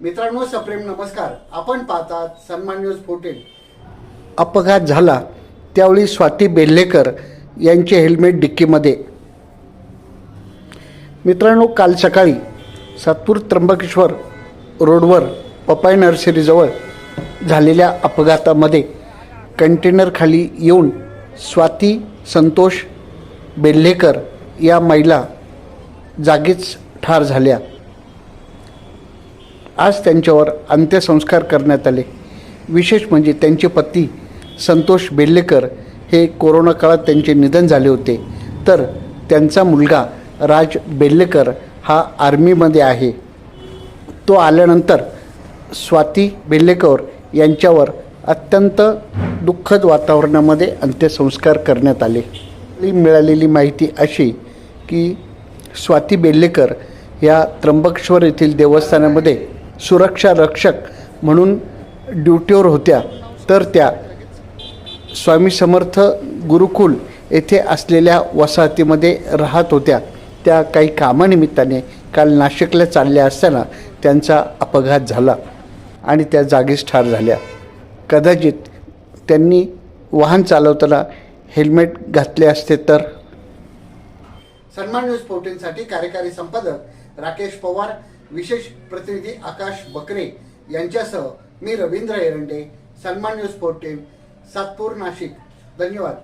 मित्रांनो सप्रेम नमस्कार. आपण पाहतात सन्मान न्यूज फोर्टीन. अपघात झाला त्यावेळी स्वाती बेल्लेकर यांचे हेल्मेट डिक्कीमध्ये. मित्रांनो काल सकाळी सातपूर त्र्यंबकेश्वर रोडवर पपाय नर्सरीजवळ झालेल्या अपघातामध्ये कंटेनरखाली येऊन स्वाती संतोष बेल्लेकर या महिला जागीच ठार झाल्या. आज त्यांच्यावर अंत्यसंस्कार करण्यात आले. विशेष म्हणजे त्यांचे पती संतोष बेल्लेकर हे कोरोना काळात त्यांचे निधन झाले होते. तर त्यांचा मुलगा राज बेल्लेकर हा आर्मीमध्ये आहे. तो आल्यानंतर स्वाती बेल्लेकर यांच्यावर अत्यंत दुःखद वातावरणामध्ये अंत्यसंस्कार करण्यात आले. मिळालेली माहिती अशी की स्वाती बेल्लेकर या त्र्यंबकेश्वर येथील देवस्थानामध्ये सुरक्षा रक्षक म्हणून ड्युटीवर होत्या तर त्या स्वामी समर्थ गुरुकुल येथे असलेल्या वसाहतीमध्ये राहत होत्या. त्या काही कामानिमित्ताने काल नाशिकला चालल्या असताना त्यांचा अपघात झाला आणि त्या जागीच ठार झाल्या. कदाचित त्यांनी वाहन चालवताना हेल्मेट घातले असते तर? सन्मान न्यूज फोर्टीनसाठी कार्यकारी संपादक राकेश पवार विशेष प्रतिनिधी आकाश बकरे यांच्यासह मी रवींद्र एरंडे सन्मान न्यूज फोर्टीन सातपूर नाशिक. धन्यवाद.